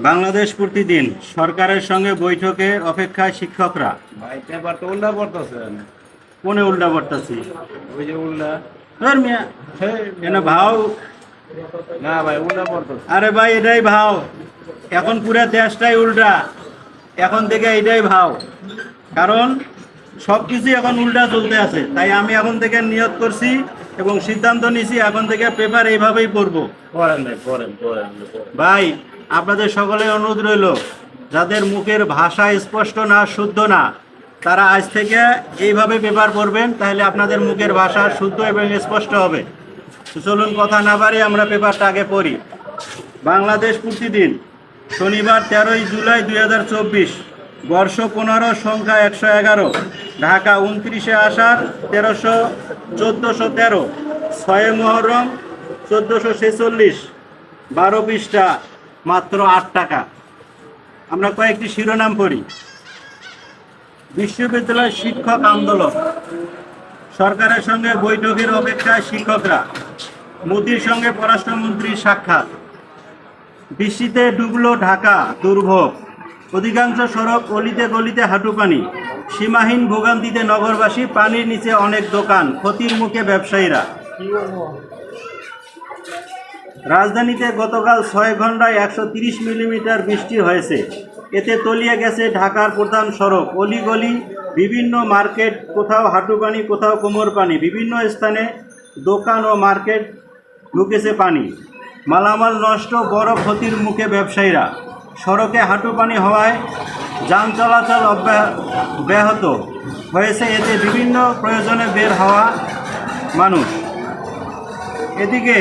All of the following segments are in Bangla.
বাংলাদেশ প্রতিদিন সরকারের সঙ্গে বৈঠকের অপেক্ষায় শিক্ষকরা। ভাই পেপার তো উল্টা পড়তেছেন কোনে উল্টা পড়তাছি। ওই যে উল্টা। ধর মিয়া কেন ভাও? না ভাই উল্টা পড়তেছে। আরে ভাই এটাই ভাও। এখন পুরো দেশটাই উল্টা। এখন থেকে এটাই ভাও। কারণ সব কিছু এখন উল্টা চলতে আছে। তাই আমি এখন থেকে নিয়ত করছি এবং সিদ্ধান্ত নিছি এখন থেকে পেপার এইভাবেই পড়ব। পড়েন ভাই পড়েন পড়েন। ভাই আপনাদের সকলের অনুরোধ রইল, যাদের মুখের ভাষা স্পষ্ট না, শুদ্ধ না, তারা আজ থেকে এইভাবে পেপার পড়বেন তাহলে আপনাদের মুখের ভাষা শুদ্ধ এবং স্পষ্ট হবে। চলুন কথা না বাড়ি আমরা পেপারটা আগে পড়ি। বাংলাদেশ প্রতিদিন শনিবার তেরোই জুলাই দুই হাজার চব্বিশ, বর্ষ পনেরো, সংখ্যা একশো এগারো, ঢাকা উনত্রিশে আষাঢ়, তেরোশো চোদ্দোশো তেরো, ছয় মহরম, চোদ্দোশো ছেচল্লিশ, বারো পৃষ্ঠা। মাত্র আট টাকা। আমরা কয়েকটি শিরোনাম পড়ি। বিশ্ববিদ্যালয় শিক্ষক আন্দোলন। সরকারের সঙ্গে বৈঠকের অপেক্ষায় শিক্ষকরা। মোদির সঙ্গে পররাষ্ট্রমন্ত্রীর সাক্ষাৎ। বৃষ্টিতে ডুবলো ঢাকা, দুর্ভোগ। অধিকাংশ সড়ক অলিতে গলিতে হাঁটু পানি। সীমাহীন ভোগান্তিতে নগরবাসী পানির নিচে অনেক দোকান, ক্ষতির মুখে ব্যবসায়ীরা। রাজধানীতে গতকাল ছয় ঘন্টায় একশো মিলিমিটার বৃষ্টি হয়েছে। এতে তলিয়ে গেছে ঢাকার প্রধান সড়ক। অলিগলি, বিভিন্ন মার্কেট, কোথাও হাঁটু পানি, কোথাও কোমর পানি, বিভিন্ন স্থানে দোকান ও মার্কেট ঢুকেছে পানি। মালামাল নষ্ট, বড় ক্ষতির মুখে ব্যবসায়ীরা। সড়কে হাঁটু পানি হওয়ায় যান চলাচল ব্যাহত হয়েছে। এতে বিভিন্ন প্রয়োজনে বের হওয়া মানুষ। এদিকে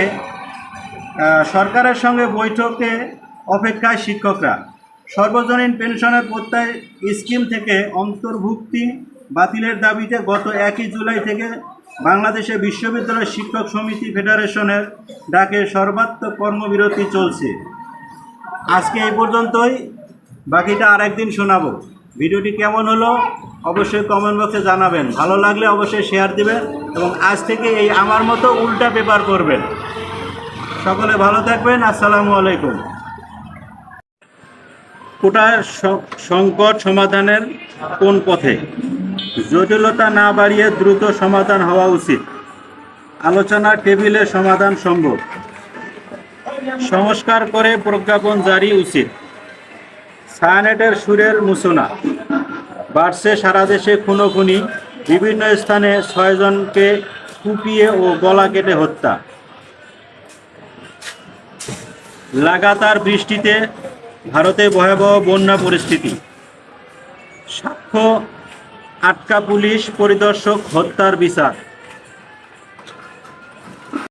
সরকারের সঙ্গে বৈঠকে অপেক্ষায় শিক্ষকরা, সর্বজনীন পেনশনের প্রত্যয় স্কিম থেকে অন্তর্ভুক্তি বাতিলের দাবিতে গত একই জুলাই থেকে বাংলাদেশে বিশ্ববিদ্যালয় শিক্ষক সমিতি ফেডারেশনের ডাকে সর্বাত্মক কর্মবিরতি চলছে। আজকে এই পর্যন্তই, বাকিটা আরেকদিন শোনাবো। ভিডিওটি কেমন হলো অবশ্যই কমেন্ট বক্সে জানাবেন। ভালো লাগলে অবশ্যই শেয়ার দিবেন এবং আজ থেকে এই আমার মতো উল্টা পেপার করবেন। সকলে ভালো থাকবেন, আসসালামু আলাইকুম। কোটার সংকট সমাধানের কোন পথে? জটিলতা না বাড়িয়ে দ্রুত সমাধান হওয়া উচিত। আলোচনা টেবিলে সমাধান সম্ভব। সংস্কার করে প্রজ্ঞাপন জারি উচিত। সায়ানেটের সুরের মূসনা। বাড়ছে সারা দেশে খুনোখুনি। বিভিন্ন স্থানে ছয়জনকে কুপিয়ে ও গলা কেটে হত্যা। লাগাতার বৃষ্টিতে ভারতে ভয়াবহ বন্যা পরিস্থিতি। সাক্ষ্য আটকা পুলিশ পরিদর্শক হত্যার বিচার।